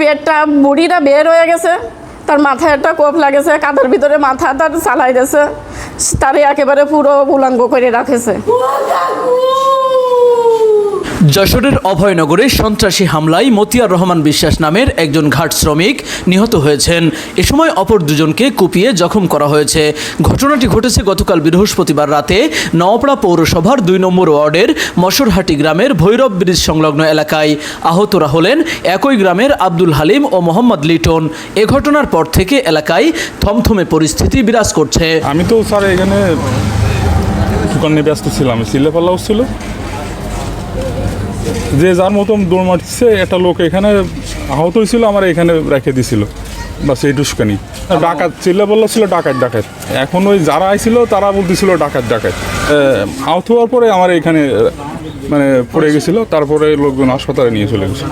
পেটটা বুড়িটা বের হয়ে গেছে। তার মাথায় একটা কোপ লাগেছে, কাঁধের ভিতরে মাথা তার চালাই দিয়েছে। তারে একেবারে পুরো উলাঙ্গ করে রাখেছে। যশোরের অভয়নগরে সন্ত্রাসী হামলায় মতিয়ার রহমান বিশ্বাস নামের একজন ঘাট শ্রমিক নিহত হয়েছেন। এ সময় অপর দুজনকে কুপিয়ে জখম করা হয়েছে। ঘটনাটি ঘটেছে গতকাল বৃহস্পতিবার রাতে নওপাড়া পৌরসভার দুই নম্বর ওয়ার্ডের মশরহাটি গ্রামের ভৈরব ব্রিজ সংলগ্ন এলাকায়। আহতরা হলেন একই গ্রামের আব্দুল হালিম ও মোহাম্মদ লিটন। এ ঘটনার পর থেকে এলাকায় থমথমে পরিস্থিতি বিরাজ করছে। আমি তো স্যার এখানে ব্যস্ত ছিলাম ছিল। যে যার মতন দৌড় মারছে একটা লোক এখানে আহত হয়েছিল আমার এখানে রেখে দিছিল। বা সেই টুসকানি ডাকাত চিল্লা বলল ছিল ডাকাত ডাকাত। এখন ওই যারা আইছিল তারা বলতেছিল ডাকাত ডাকাত। আহ, আহত হওয়ার পরে আমার এখানে মানে পড়ে গেছিল তারপরে লোকজন হাসপাতালে নিয়ে চলে গেছে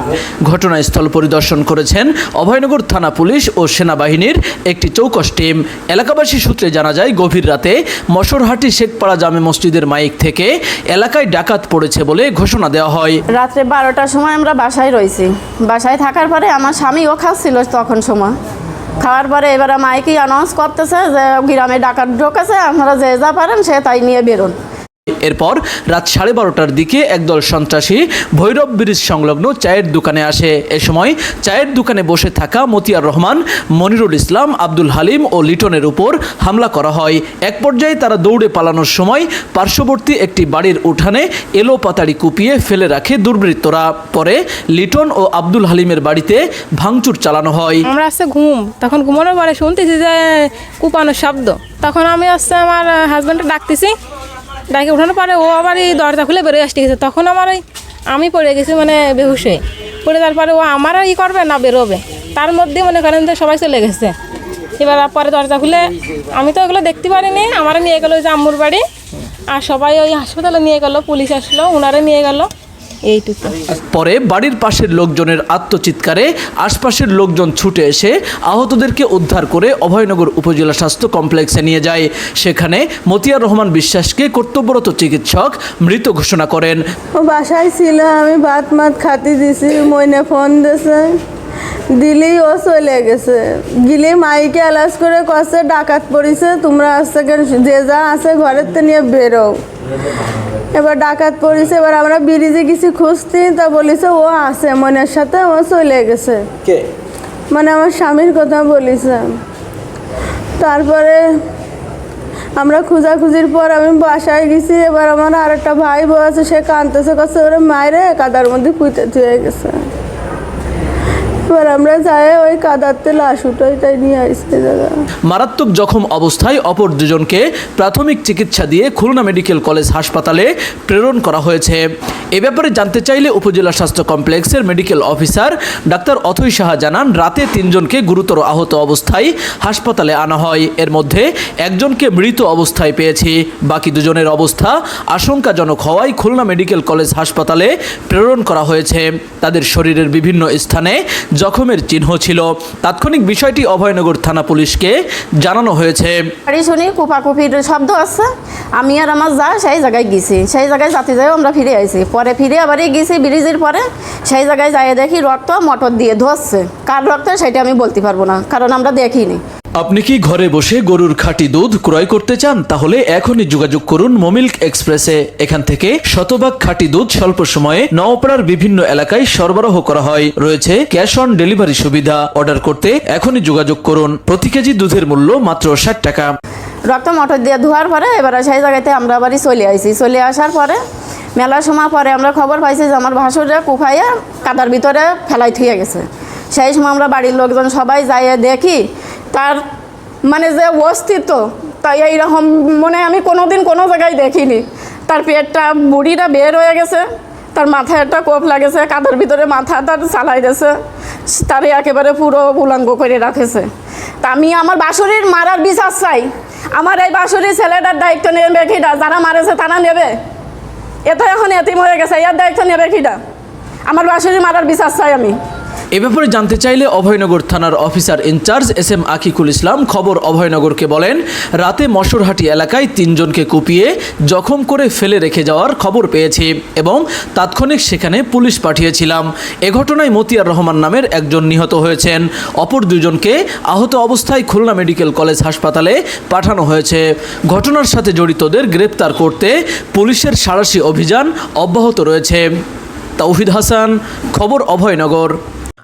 ঘটনাস্থল পরিদর্শন করেছেন অভয়নগর থানা পুলিশ ও সেনাবাহিনীর একটি চৌকস টিম। এলাকাবাসী সূত্রে জানা যায় গভীর রাতে মশরহাটি শেখপাড়া জামে মসজিদের মাইক থেকে এলাকায় ডাকাত পড়েছে বলে ঘোষণা দেওয়া হয়। রাত্রে বারোটার সময় আমরা বাসায় রয়েছি। বাসায় থাকার পরে আমার স্বামীও খাচ্ছিল তখন সময়। খাওয়ার পরে এবারে মাইকি অ্যানাউন্স করতেছে যে গ্রামে ডাকাত ঢোকেছে আপনারা যে যা পারেন সে তাই নিয়ে বেরোন। এরপর রাত সাড়ে বারোটার দিকে একদল সন্ত্রাসী ভৈরব ব্রিজ সংলগ্ন চায়ের দোকানে আসে। এ সময় চায়ের দোকানে বসে থাকা মতিয়ার রহমান, মনিরুল ইসলাম, আব্দুল হালিম ও লিটনের উপর হামলা করা হয়। এক পর্যায়ে তারা দৌড়ে পালানোর সময় পার্শ্ববর্তী একটি বাড়ির উঠানে এলো পাতাড়ি কুপিয়ে ফেলে রাখে দুর্বৃত্তরা। পরে লিটন ও আব্দুল হালিমের বাড়িতে ভাঙচুর চালানো হয়। আমরা আসছে ঘুম। তখন ঘুমানোর পরে শুনতেছি যে কুপানোর শব্দ। তখন আমি আসছে আমার হাজব্যান্ডকে ডাকতেছি। ডাকে উঠানোর পরে ও আবার এই দরজা খুলে বেরোয় আসতে গেছে। তখন আমার ওই আমি পড়ে গেছি মানে বেহুশ হয়ে। পড়ে তারপরে ও আমার ই করবে না বেরোবে। তার মধ্যে মনে করেন যে সবাই চলে গেছে। এবার পরে দরজা খুলে আমি তো ওগুলো দেখতে পারিনি। আমারও নিয়ে গেলো ওই যে আম্মুর বাড়ি। আর সবাই ওই হাসপাতালে নিয়ে গেলো, পুলিশ আসলো ওনারে নিয়ে গেল। এইটুকু। পরে বাড়ির পাশের লোকজনের আত্মচিৎকারে আশপাশের লোকজন ছুটে এসে আহতদেরকে উদ্ধার করে অভয়নগর উপজেলা স্বাস্থ্য কমপ্লেক্সে নিয়ে যায়। সেখানে মতিয়ার রহমান বিশ্বাসকে কর্তব্যরত চিকিৎসক মৃত ঘোষণা করেন। ও বাসায় ছিল আমি ভাত মাত খাতে দিছি মইনে ফোন দিছে। দিলেই ও চলে গেছে। গিলে মাইকে আলাস করে কষে ডাকাত পড়িছে তোমরা আসছে কেন যে যা আছে ঘরের তো নিয়ে বেরো। এবার ডাকাত পড়িছে এবার আমরা ব্রিজে গেছি খুঁজতি তা বলিছে ও আছে মনের সাথে ও চলে গেছে। কে? মানে আমার স্বামীর কথা বলিছে। তারপরে আমরা খোঁজাখুঁজির পর আমি বাসায় গেছি এবার আমার আর একটা ভাই বউ আছে সে কাঁদতেছে কাছে ওরে মায়েরে কাদার মধ্যে পুঁতে থুয়ে গেছে। এবার আমরা মারাত্মক জখম অবস্থায় অপর দুজনকে প্রাথমিক চিকিৎসা দিয়ে খুলনা মেডিকেল কলেজ হাসপাতালে প্রেরণ করা হয়েছে। এ ব্যাপারে জানতে চাইলে উপজেলা স্বাস্থ্য কমপ্লেক্সের medical officer doctor Athoi Saha জানান, রাতে তিনজনকে গুরুতর আহত অবস্থায় হাসপাতালে আনা হয়। এর মধ্যে একজনকে মৃত অবস্থায় পেয়েছি। বাকি দুজনের অবস্থা আশঙ্কাজনক হওয়ায় খুলনা মেডিকেল কলেজ হাসপাতালে প্রেরণ করা হয়েছে। তাদের শরীরের বিভিন্ন স্থানে জখমের চিহ্ন ছিল। তাৎক্ষণিক বিষয়টি অভয়নগর থানা পুলিশকে জানানো হয়েছে। শব্দ আসছে আমি আর আমার যা, সেই জায়গায় গেছি। সেই জায়গায় যাতে যাই আমরা ফিরে আইছি। পরে ফিরে আবারই গেছি ব্রিজের পরে, সেই জায়গায় যাই দেখি রক্ত মোটর দিয়ে ধরছে। কার রক্ত সেটা আমি বলতে পারব না, কারণ আমরা দেখিনি। আপনি কি ঘরে বসে গরুর খাঁটি দুধ ক্রয় করতে চান? তাহলে এখনই যোগাযোগ করুন মোমিল্ক এক্সপ্রেসে। এখান থেকে শতভাগ খাঁটি দুধ স্বল্প সময়ে নওপাড়ার বিভিন্ন এলাকায় সরবরাহ করা হয়। রয়েছে ক্যাশ অন ডেলিভারি সুবিধা। অর্ডার করতে এখনই যোগাযোগ করুন। প্রতি কেজি দুধের মূল্য মাত্র ষাট টাকা। রক্ত মোটর দিয়ে ধোয়ার পরে এবার সেই জায়গাতে আমরা আবারই চলে আইছি। চলে আসার পরে মেলা সময় পরে আমরা খবর পাইছি যে আমার ভাসুরে কুফাইয়া কাদার ভিতরে ফেলাই থুয়ে গেছে। সেই সময় আমরা বাড়ির লোকজন সবাই যাইয়ে দেখি তার মানে যে অস্তিত্ব তাই এইরকম মনে আমি কোনো দিন কোনো জায়গায় দেখিনি। তার পেটটা, বুড়িটা বের হয়ে গেছে, তার মাথায় একটা কোপ লাগেছে, কাদার ভিতরে মাথা তার চালাই দিয়েছে, তারে একেবারে পুরো উলাঙ্গ করে রাখেছে। তা আমি আমার বাসুরির মারার বিশ্বাস চাই। আমার এই বাসুরির ছেলেটার দায়িত্ব নেবে কিটা যারা মারেছে তারা নেবে। এত এখন এতিম হয়ে গেছে এর দায়িত্ব নেবে কিটা আমার বাসুরি মারার বিশ্বাস চাই আমি। এ ব্যাপারে জানতে চাইলে অভয়নগর থানার officer in charge S M Akikul Islam খবর অভয়নগরকে বলেন, রাতে মশরহাটি এলাকায় তিনজনকে কুপিয়ে জখম করে ফেলে রেখে যাওয়ার খবর পেয়েছি এবং তাৎক্ষণিক সেখানে পুলিশ পাঠিয়েছিলাম। এ ঘটনায় মতিয়ার রহমান নামের একজন নিহত হয়েছেন। অপর দুজনকে আহত অবস্থায় খুলনা মেডিকেল কলেজ হাসপাতালে পাঠানো হয়েছে। ঘটনার সাথে জড়িতদের গ্রেপ্তার করতে পুলিশের সাঁড়াশি অভিযান অব্যাহত রয়েছে। তৌহিদ হাসান, খবর অভয়নগর।